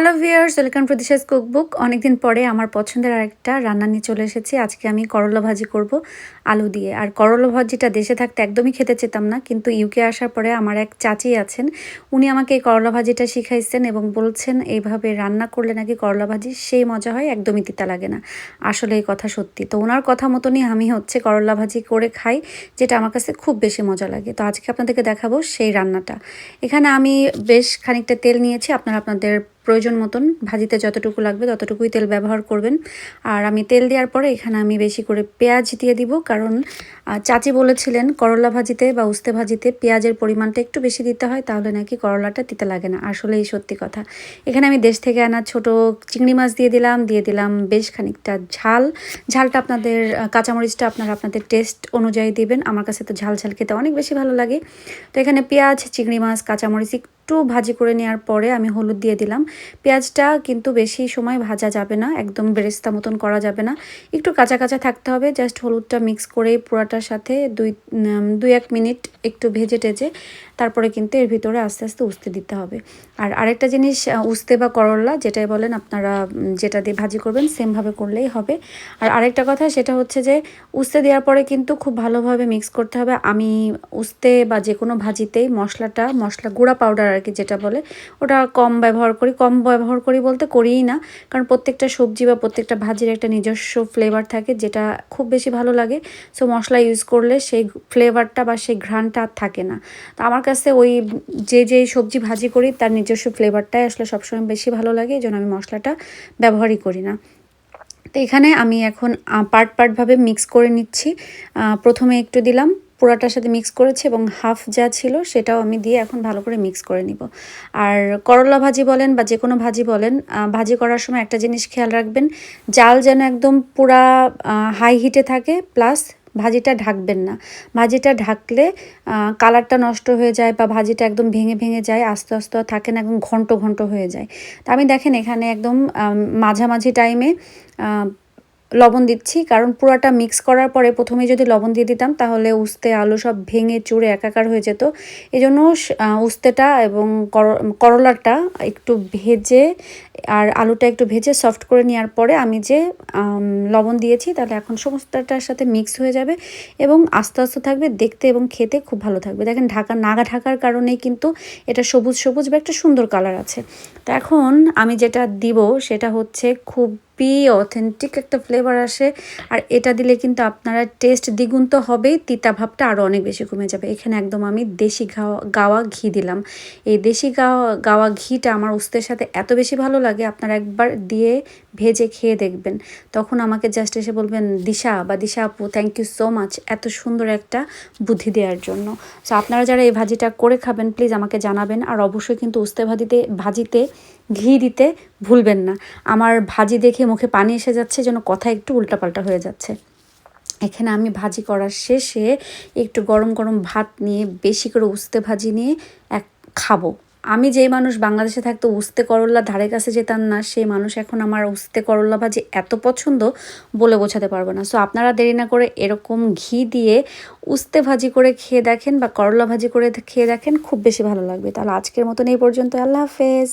Hello viewers welcome Disha's cookbook অনেকদিন পরে আমার পছন্দের আরেকটা রান্না নিয়ে চলে এসেছি। আজকে আমি করলা ভাজি করব আলু দিয়ে। আর করলা ভাজিটা দেশে থাকতে একদমই খেতে চেতাম না, কিন্তু ইউকে আসার পরে আমার এক চাচি আছেন। উনি আমাকে এই করলা ভাজিটা শিখাইছেন এবং বলছেন, এইভাবে রান্না করলে নাকি করলা ভাজি সেই মজা হয়, একদমই তিতা লাগে না। আসলে এই কথা সত্যি। তো ওনার কথা মতনই আমি হচ্ছে করলা ভাজি করে খাই, যেটা আমার কাছে খুব বেশি মজা লাগে। তো আজকে আপনাদেরকে দেখাবো সেই রান্নাটা। এখানে আমি বেশ খানিকটা তেল নিয়েছি। আপনারা আপনাদের প্রয়োজন মতন ভাজিতে যতটুকু লাগবে ততটুকুই তেল ব্যবহার করবেন। আর আমি তেল দেওয়ার পরে এখানে আমি বেশি করে পেঁয়াজ দিয়ে দিব, কারণ চাচি বলেছিলেন করলা ভাজিতে বা উস্তে ভাজিতে পেঁয়াজের পরিমাণটা একটু বেশি দিতে হয়, তাহলে নাকি করলাটা দিতে লাগে না। আসলে এই সত্যি কথা। এখানে আমি দেশ থেকে আনা ছোট চিংড়ি মাছ দিয়ে দিলাম দিয়ে দিলাম বেশ খানিকটা ঝাল। ঝালটা আপনাদের কাঁচামরিচটা আপনারা আপনাদের টেস্ট অনুযায়ী দিবেন। আমার কাছে তো ঝাল ঝাল খেতে অনেক বেশি ভালো লাগে। তো এখানে পেঁয়াজ, চিংড়ি মাছ, কাঁচামরিচ একটু ভাজি করে নেওয়ার পরে আমি হলুদ দিয়ে দিলাম। পেঁয়াজটা কিন্তু বেশি সময় ভাজা যাবে না, একদম বেরেস্তা মতন করা যাবে না। একটু কাঁচা কাঁচা থাকতে হবে জাস্ট হলুদটা মিক্স করে পোড়াটার সাথে দুই দুই এক মিনিট একটু ভেজে টেজে তারপরে কিন্তু এর ভিতরে আস্তে আস্তে উস্তে দিতে হবে। আর আরেকটা জিনিস উস্তে বা করলা যেটাই বলেন আপনারা যেটা দিয়ে ভাজি করবেন সেমভাবে করলেই হবে। আর আরেকটা কথা সেটা হচ্ছে যে, উস্তে দেওয়ার পরে কিন্তু খুব ভালোভাবে মিক্স করতে হবে। আমি উস্তে বা যে কোনো ভাজিতেই মশলাটা, মশলা গুঁড়া পাউডার আর কি যেটা বলে, ওটা কম ব্যবহার করি, কম ব্যবহার করি বলতে করিই না। কারণ প্রত্যেকটা সবজি বা প্রত্যেকটা ভাজির একটা নিজস্ব ফ্লেভার থাকে যেটা খুব বেশি ভালো লাগে। সো মশলা ইউজ করলে সেই ফ্লেভারটা বা সেই ঘ্রাণটা আর থাকে না। তো আমার কাছে ওই যে যে সবজি ভাজি করি, তার নিজস্ব ফ্লেভারটাই আসলে সবসময় বেশি ভালো লাগে, এই জন্য আমি মশলাটা ব্যবহারই করি না। তো এখানে আমি এখন পার্ট পার্টভাবে মিক্স করে নিচ্ছি। প্রথমে একটু দিলাম। পোড়াটার সাথে মিক্স করেছি এবং হাফ যা ছিল সেটাও আমি দিয়ে এখন ভালো করে মিক্স করে নিব। আর করলা ভাজি বলেন বা যে কোনো ভাজি বলেন ভাজি করার সময় একটা জিনিস খেয়াল রাখবেন, জাল যেন একদম পুরা হাই হিটে থাকে প্লাস ভাজিটা ঢাকবেন না। ভাজিটা ঢাকলে কালারটা নষ্ট হয়ে যায় বা ভাজিটা একদম ভেঙে ভেঙে যায়, আস্তে আস্তে থাকে না, একদম ঘন্ট ঘন্ট হয়ে যায়। তা আমি দেখেন এখানে একদম মাঝামাঝি টাইমে লবণ দিচ্ছি, কারণ পুরাটা মিক্স করার পরে প্রথমে যদি লবণ দিয়ে দিতাম, তাহলে উস্তে আলু সব ভেঙে চুড়ে একাকার হয়ে যেত। এই জন্য উস্তেটা এবং করলাটা একটু ভেজে আর আলুটা একটু ভেজে সফট করে নেওয়ার পরে আমি যে লবণ দিয়েছি, তাহলে এখন সমস্তটার সাথে মিক্স হয়ে যাবে এবং আস্তে আস্তে থাকবে, দেখতে এবং খেতে খুব ভালো থাকবে। দেখেন ঢাকা, নাগা ঢাকার কারণেই কিন্তু এটা সবুজ সবুজ বা একটা সুন্দর কালার আছে। তো এখন আমি যেটা দিব, সেটা হচ্ছে খুব খুবই অথেন্টিক একটা ফ্লেভার আসে। আর এটা দিলে কিন্তু আপনারা টেস্ট দ্বিগুণ তো হবেই, তিতা ভাবটা আরও অনেক বেশি কমে যাবে। এখানে একদম আমি দেশি গাওয়া গাওয়া ঘি দিলাম। এই দেশি গাওয়া গাওয়া ঘিটা আমার উস্তের সাথে এত বেশি ভালো লাগে, আপনারা একবার দিয়ে ভেজে খেয়ে দেখবেন। তখন আমাকে জাস্ট এসে বলবেন, দিশা বা দিশা আপু থ্যাংক ইউ সো মাচ এত সুন্দর একটা বুদ্ধি দেওয়ার জন্য। সো আপনারা যারা এই ভাজিটা করে খাবেন প্লিজ আমাকে জানাবেন। আর অবশ্যই কিন্তু উস্তে ভাজিতে ভাজিতে, ঘি দিতে ভুলবেন না। আমার ভাজি দেখে মুখে পানি এসে যাচ্ছে, যেন কথা একটু উল্টাপাল্টা হয়ে যাচ্ছে। এখানে আমি ভাজি করার শেষে একটু গরম গরম ভাত নিয়ে, বেশি করে উস্তে ভাজি নিয়ে এক খাব। আমি যেই মানুষ বাংলাদেশে থাকতো, উস্তে করল্লা ধারে কাছে যেতাম না, সেই মানুষ এখন আমার উস্তে করল্লা ভাজি এত পছন্দ বলে বোঝাতে পারব না। সো আপনারা দেরি না করে এরকম ঘি দিয়ে উস্তে ভাজি করে খেয়ে দেখেন বা করলা ভাজি করে খেয়ে দেখেন, খুব বেশি ভালো লাগবে। তাহলে আজকের মতন এই পর্যন্ত আল্লাহ হাফেজ।